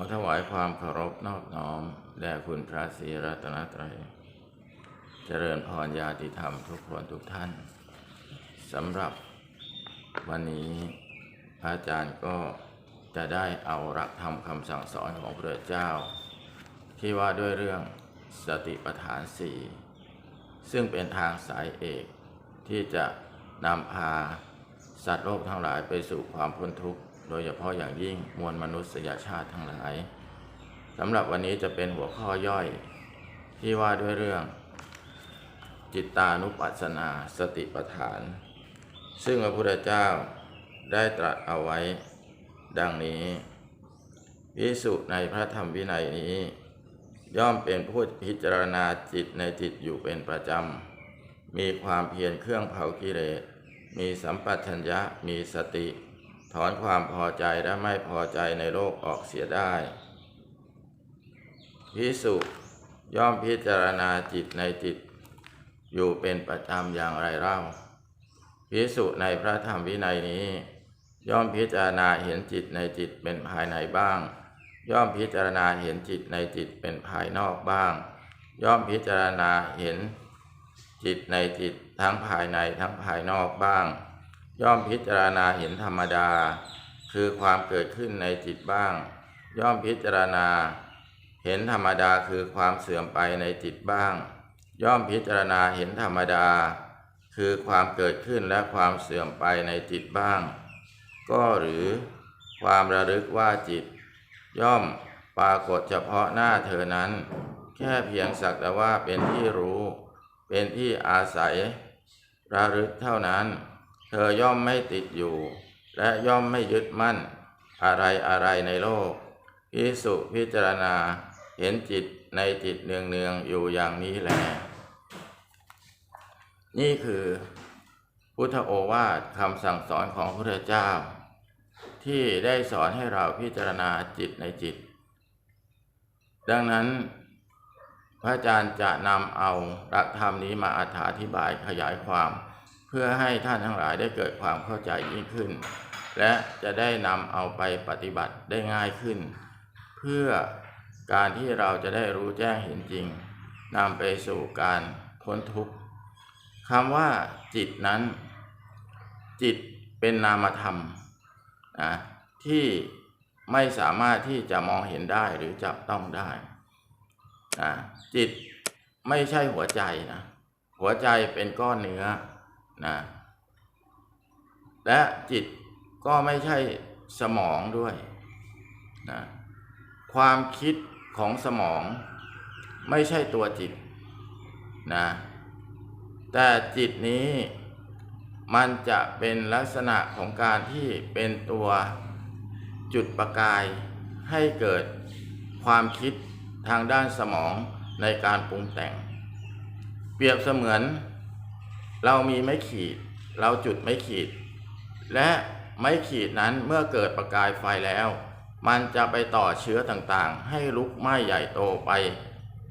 อถวายความเคารพนอบน้อม แด่คุณพระศรีรัตนตรัย เจริญพรญาติธรรมทุกคนทุกท่านสำหรับวันนี้พระอาจารย์ก็จะได้เอาหลักธรรมคำสั่งสอนของพระเจ้า ที่ว่าด้วยเรื่องสติปัฏฐานสี่ซึ่งเป็นทางสายเอกที่จะนำพาสัตว์โลกทั้งหลายไปสู่ความพ้นทุกข์ โดยเฉพาะอย่างยิ่งมวลมนุษยชาติทั้งหลายสำหรับวันนี้จะเป็นหัวข้อย่อยที่ว่าด้วยเรื่อง จิตตานุปัสสนาสติปัฏฐาน ซึ่งพระพุทธเจ้าได้ตรัสเอาไว้ ดังนี้พิสุในพระธรรมวินัยนี้ ย่อมเป็นผู้พิจารณาจิตในจิตอยู่เป็นประจำ มีความเพียรเครื่องเผากิเลสมีสัมปชัญญะมีสติ ถอนความพอใจและไม่พอใจในโลกออกเสียได้พิสุย่อมพิจารณาจิตในจิต อยู่เป็นประจำอย่างไรเล่าพิสุในพระธรรมวินัยนี้ ย่อมพิจารณาเห็นจิตในจิตเป็นภายในบ้าง ย่อมพิจารณาเห็นจิตในจิตเป็นภายนอกบ้าง ย่อมพิจารณาเห็นจิตในจิตทั้งภายในทั้งภายนอกบ้าง ย่อมพิจารณาเห็นธรรมดา คือความเกิดขึ้นในจิตบ้าง ย่อมพิจารณา เห็นธรรมดาคือความเสื่อมไปในจิตบ้าง ย่อมพิจารณาเห็นธรรมดา คือความเกิดขึ้นและความเสื่อมไปในจิตบ้าง ก็หรือความระลึกว่าจิต ย่อมปรากฏเฉพาะหน้าเธอนั้น แค่เพียงสักแต่ว่าเป็นที่รู้ เป็นที่อาศัย ระลึกเท่านั้น เธอย่อมไม่ติดอยู่ และย่อมไม่ยึดมั่น อะไรอะไรในโลกพิสุพิจารณาเห็นจิตในจิตเนืองเนืองๆอยู่อย่างนี้แหละนี่คือพุทธโอวาทคำสั่งสอนของพระเจ้า ที่ได้สอนให้เราพิจารณาจิตในจิต ดังนั้น พระอาจารย์จะนำเอาหลักธรรมนี้มาอธิบายขยายความ เพื่อให้ท่านทั้งหลายได้เกิดความเข้าใจยิ่งขึ้น และจะได้นำเอาไปปฏิบัติได้ง่ายขึ้น เพื่อการที่เราจะได้รู้แจ้งเห็นจริงนำไปสู่การพ้นทุกข์คำว่าจิตนั้น จิตเป็นนามธรรมนะที่ไม่สามารถที่จะมองเห็นได้หรือจับต้องได้นะจิตไม่ใช่หัวใจนะหัวใจเป็นก้อนเนื้อ นะและจิตก็ไม่ใช่สมองด้วยนะความคิดของสมองไม่ใช่ตัวจิตนะแต่จิตนี้มันจะเป็นลักษณะของการที่เป็นตัวจุดประกายให้เกิดความคิดทางด้านสมองในการปรุงแต่ง เปรียบเสมือน เรามีไม้ขีด เราจุดไม้ขีด และไม้ขีดนั้นเมื่อเกิดประกายไฟแล้ว มันจะไปต่อเชื้อต่างๆ ให้ลุกไหม้ใหญ่โตไป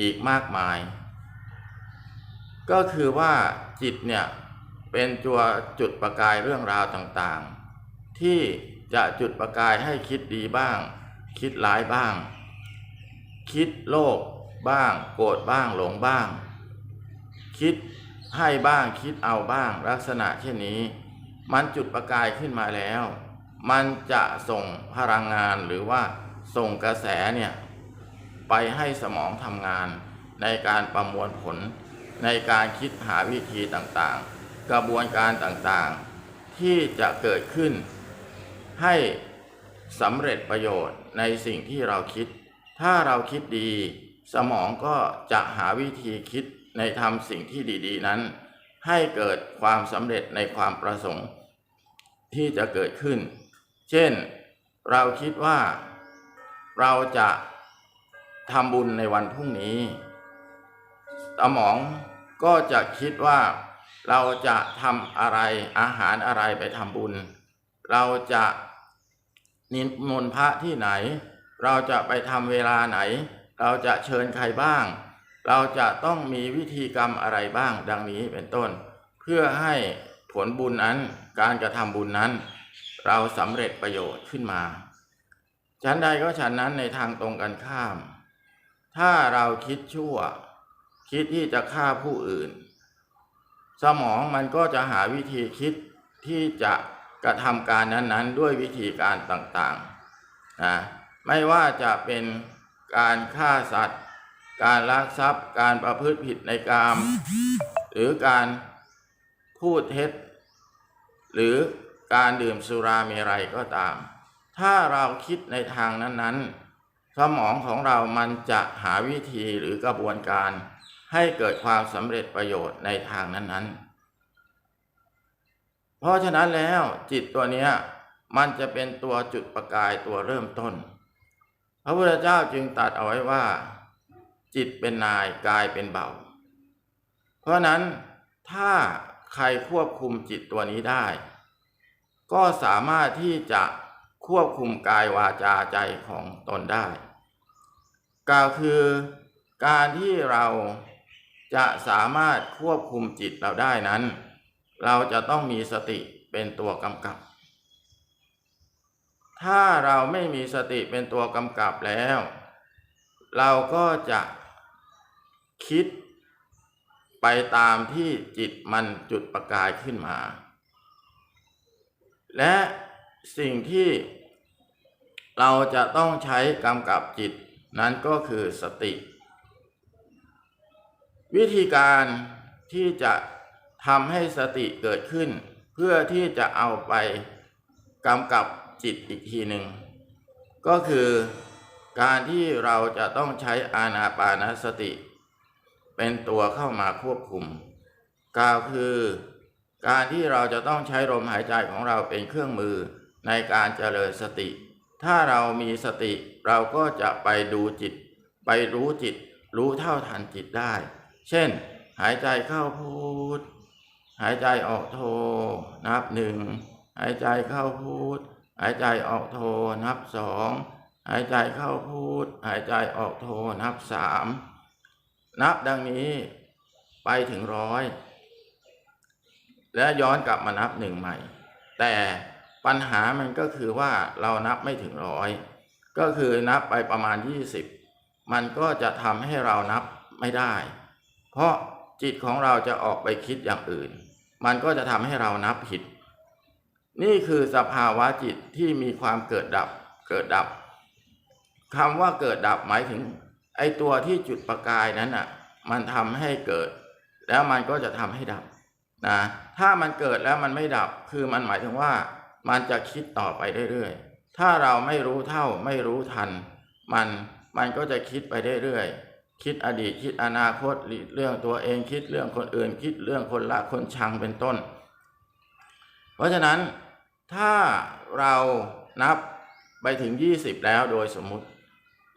อีกมากมาย ก็คือว่าจิตเนี่ยเป็นตัวจุดประกายเรื่องราวต่างๆ ที่จะจุดประกายให้คิดดีบ้าง คิดร้ายบ้าง คิดโลภบ้าง โกรธบ้างหลงบ้าง คิด ให้บ้างคิดเอาบ้างลักษณะเช่นนี้ มันจุดประกายขึ้นมาแล้ว มันจะส่งพลังงานหรือว่าส่งกระแสเนี่ยไปให้สมองทำงานในการประมวลผล ในการคิดหาวิธีต่างๆ กระบวนการต่างๆ ที่จะเกิดขึ้น ให้สำเร็จประโยชน์ในสิ่งที่เราคิด ถ้าเราคิดดี สมองก็จะหาวิธีคิด ในทำสิ่งที่ดี ๆ นั้น ให้เกิดความสำเร็จในความประสงค์ ที่จะเกิดขึ้น เช่น เราคิดว่า เราจะทำบุญในวันพรุ่งนี้สมองก็จะคิดว่าเราจะทำอะไรอาหารอะไรไปทำบุญ เราจะนิมนต์พระที่ไหน เราจะไปทำเวลาไหน เราจะเชิญใครบ้าง เราจะต้องมีวิธีกรรมอะไรบ้างดังนี้เป็นต้น เพื่อให้ผลบุญนั้นการกระทำบุญนั้น เราสำเร็จประโยชน์ขึ้นมาฉชั้นใดก็ฉันนั้นในทางตรงกันข้าม ถ้าเราคิดชั่ว คิดที่จะฆ่าผู้อื่น สมองมันก็จะหาวิธีคิดที่จะกระทำการนั้นๆ ด้วยวิธีการต่างๆนะไม่ว่าจะเป็นการฆ่าสัตว์ การลักทรัพย์การประพฤติผิดในกาม หรือการพูดเท็จ หรือการดื่มสุราเมรัยก็ตาม ถ้าเราคิดในทางนั้นๆ สมองของเรามันจะหาวิธีหรือกระบวนการให้เกิดความสำเร็จประโยชน์ในทางนั้นๆ เพราะฉะนั้นแล้วจิตตัวเนี้ยมันจะเป็นตัวจุดประกายตัวเริ่มต้น พระพุทธเจ้าจึงตัดเอาไว้ว่า จิตเป็นนายกายเป็นเบาเพราะนั้นถ้าใครควบคุมจิตตัวนี้ได้ ก็สามารถที่จะควบคุมกายวาจาใจของตนได้กล่าวคือการที่เราจะสามารถควบคุมจิตเราได้นั้น เราจะต้องมีสติเป็นตัวกำกับ ถ้าเราไม่มีสติเป็นตัวกำกับแล้ว เราก็จะ คิดไปตามที่จิตมันจุดประกายขึ้นมา และสิ่งที่เราจะต้องใช้กำกับจิตนั้นก็คือสติ วิธีการที่จะทำให้สติเกิดขึ้น เพื่อที่จะเอาไปกำกับจิตอีกทีหนึ่ง ก็คือการที่เราจะต้องใช้อานาปานสติ เป็นตัวเข้ามาควบคุมกล่าวคือการที่เราจะต้องใช้ลมหายใจของเราเป็นเครื่องมือในการเจริญสติ ถ้าเรามีสติเราก็จะไปดูจิต ไปรู้จิต รู้เท่าทันจิตได้ เช่น หายใจเข้าพูด หายใจออกโท นับหนึ่งหายใจเข้าพูด หายใจออกโท นับสองหายใจเข้าพูด หายใจออกโท นับสาม นับดังนี้ไปถึงร้อยและย้อนกลับมานับหนึ่งใหม่ แต่ปัญหามันก็คือว่าเรานับไม่ถึงร้อยก็คือนับไปประมาณ 20 มันก็จะทำให้เรานับไม่ได้ เพราะจิตของเราจะออกไปคิดอย่างอื่น มันก็จะทำให้เรานับผิด นี่คือสภาวะจิตที่มีความเกิดดับเกิดดับคำว่าเกิดดับหมายถึง ไอตัวที่จุดประกายนั้นอะ มันทำให้เกิด แล้วมันก็จะทำให้ดับนะถ้ามันเกิดแล้วมันไม่ดับ คือมันหมายถึงว่า มันจะคิดต่อไปเรื่อยๆ ถ้าเราไม่รู้เท่าไม่รู้ทัน มันมันก็จะคิดไปเรื่อยๆ คิดอดีตคิดอนาคตเรื่องตัวเองคิดเรื่องคนอื่น คิดเรื่องคนละคนชังเป็นต้น เพราะฉะนั้นถ้าเรานับไปถึง 20 แล้วโดยสมมุติ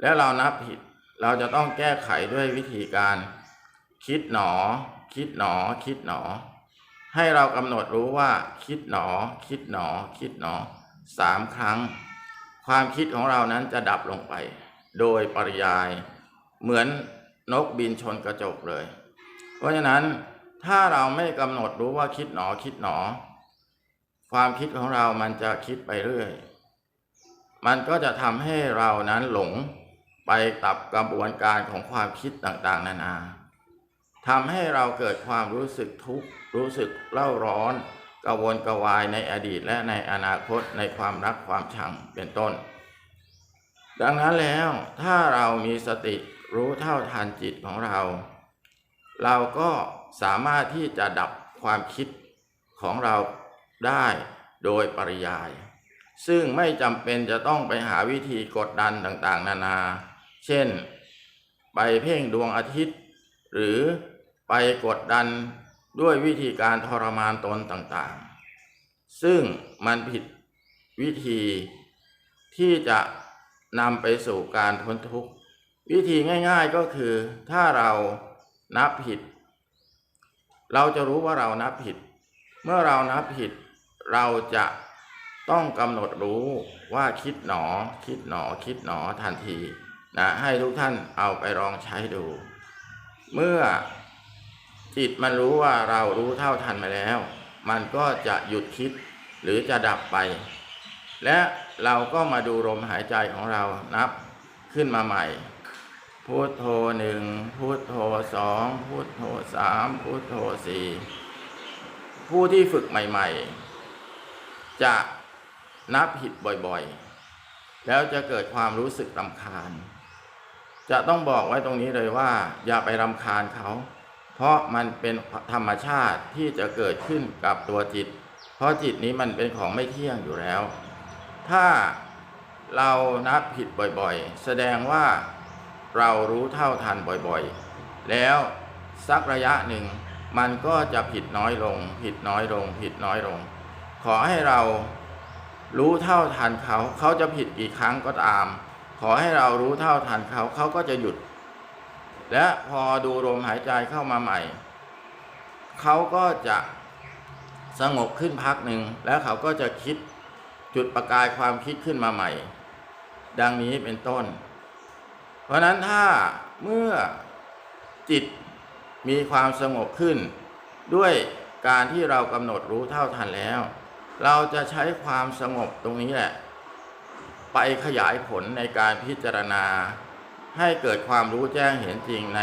แล้วเรานับผิด เราจะต้องแก้ไขด้วยวิธีการ คิดหนอ คิดหนอ คิดหนอ ให้เรากำหนดรู้ว่า คิดหนอ คิดหนอ คิดหนอสามครั้ง ความคิดของเรานั้นจะดับลงไป โดยปริยาย เหมือนนกบินชนกระจกเลย เพราะฉะนั้นถ้าเราไม่กำหนดรู้ว่าคิดหนอ คิดหนอ ความคิดของเรามันจะคิดไปเรื่อย มันก็จะทำให้เรานั้นหลง ไปกับกระบวนการของความคิดต่างๆ นานาทำให้เราเกิดความรู้สึกทุกข์รู้สึกเล่าร้อนกระวนกระวายในอดีตและในอนาคตในความรักความชังเป็นต้น ดังนั้นแล้วถ้าเรามีสติรู้เท่าทันจิตของเรา เราก็สามารถที่จะดับความคิดของเราได้โดยปริยาย ซึ่งไม่จำเป็นจะต้องไปหาวิธีกดดันต่างๆ นานา เช่น ไปเพ่งดวงอาทิตย์ หรือไปกดดันด้วยวิธีการทรมานตนต่างๆ ซึ่งมันผิดวิธีที่จะนำไปสู่การพ้นทุกข์ วิธีง่ายๆก็คือถ้าเรานับผิด เราจะรู้ว่าเรานับผิด เมื่อเรานับผิด เราจะต้องกำหนดรู้ว่าคิดหนอ คิดหนอ คิดหนอทันที นะให้ทุกท่านเอาไปลองใช้ดู เมื่อจิตมันรู้ว่าเรารู้เท่าทันมาแล้ว มันก็จะหยุดคิดหรือจะดับไป และเราก็มาดูลมหายใจของเรานับขึ้นมาใหม่ พุทโธหนึ่งพุทโธสองพุทโธสามพุทโธสี่ผู้ที่ฝึกใหม่ ๆ จะนับผิดบ่อยๆ แล้วจะเกิดความรู้สึกรำคาญ จะต้องบอกไว้ตรงนี้เลยว่า อย่าไปรำคาญเขา เพราะมันเป็นธรรมชาติที่จะเกิดขึ้นกับตัวจิต เพราะจิตนี้มันเป็นของไม่เที่ยงอยู่แล้ว ถ้าเรานับผิดบ่อยๆ แสดงว่าเรารู้เท่าทันบ่อยๆ แล้วสักระยะหนึ่ง มันก็จะผิดน้อยลง ผิดน้อยลง ผิดน้อยลง ขอให้เรารู้เท่าทันเขา เขาจะผิดกี่ครั้งก็ตาม ขอให้เรารู้เท่าทันเขาเขาก็จะหยุด และพอดูลมหายใจเข้ามาใหม่ เขาก็จะสงบขึ้นพักหนึ่งแล้วเขาก็จะคิดจุดประกายความคิดขึ้นมาใหม่ ดังนี้เป็นต้น เพราะนั้นถ้าเมื่อจิตมีความสงบขึ้น ด้วยการที่เรากำหนดรู้เท่าทันแล้ว เราจะใช้ความสงบตรงนี้แหละ ไปขยายผลในการพิจารณา ให้เกิดความรู้แจ้งเห็นจริงใน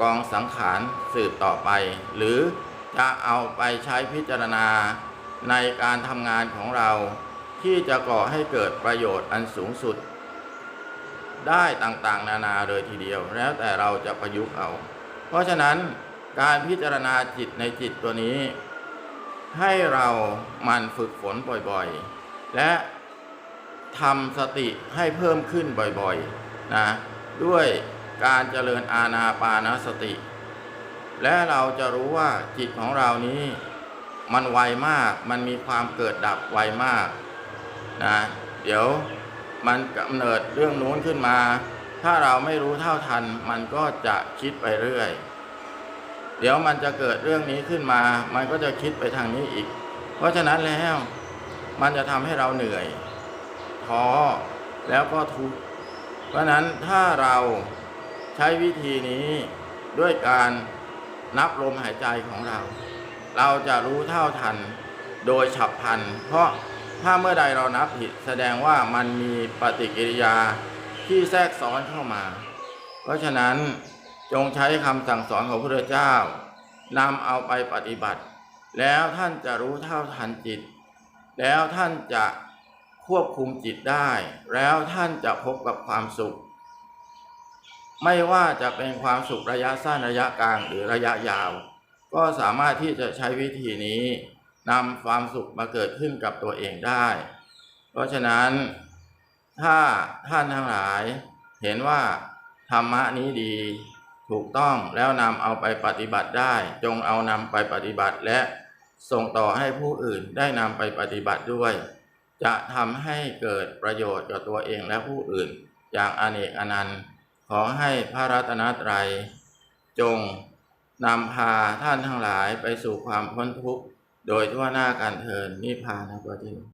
กองสังขารสืบต่อไป หรือจะเอาไปใช้พิจารณาในการทำงานของเรา ที่จะก่อให้เกิดประโยชน์อันสูงสุด ได้ต่างๆ นานาเลยทีเดียว แล้วแต่เราจะประยุกต์เอา เพราะฉะนั้นการพิจารณาจิตในจิตตัวนี้ ให้เราหมันฝึกฝนบ่อยๆ และ ทำสติให้เพิ่มขึ้นบ่อยๆนะด้วยการเจริญอาณาปานสติ และเราจะรู้ว่าจิตของเรานี้ มันไวมากมันมีความเกิดดับไวมากนะเดี๋ยวมันกำเนิดเรื่องนู้นขึ้นมา ถ้าเราไม่รู้เท่าทัน มันก็จะคิดไปเรื่อย เดี๋ยวมันจะเกิดเรื่องนี้ขึ้นมา มันก็จะคิดไปทางนี้อีก เพราะฉะนั้นแล้วมันจะทำให้เราเหนื่อย ท้อแล้วก็ทุกข์เพราะนั้นถ้าเราใช้วิธีนี้ด้วยการนับลมหายใจของเรา เราจะรู้เท่าทันโดยฉับพลัน เพราะถ้าเมื่อใดเรานับผิดแสดงว่ามันมีปฏิกิริยาที่แทรกซ้อนเข้ามา เพราะฉะนั้นจงใช้คำสั่งสอนของพระเจ้านำเอาไปปฏิบัติ แล้วท่านจะรู้เท่าทันจิต แล้วท่านจะ ควบคุมจิตได้ แล้วท่านจะพบกับความสุข ไม่ว่าจะเป็นความสุขระยะสั้นระยะกลางหรือระยะยาว ก็สามารถที่จะใช้วิธีนี้นำความสุขมาเกิดขึ้นกับตัวเองได้ เพราะฉะนั้นถ้าท่านทั้งหลายเห็นว่าธรรมะนี้ดีถูกต้องแล้วนำเอาไปปฏิบัติได้ จงเอานำไปปฏิบัติและส่งต่อให้ผู้อื่นได้นำไปปฏิบัติด้วย จะทำให้เกิดประโยชน์กับตัวเองและผู้อื่น อย่างอเนกอนันต์ ขอให้พระรัตนตรัย จงนำพาท่านทั้งหลายไปสู่ความพ้นทุกข์ โดยทั่วหน้ากันเทินนิพพานนะตัวจริง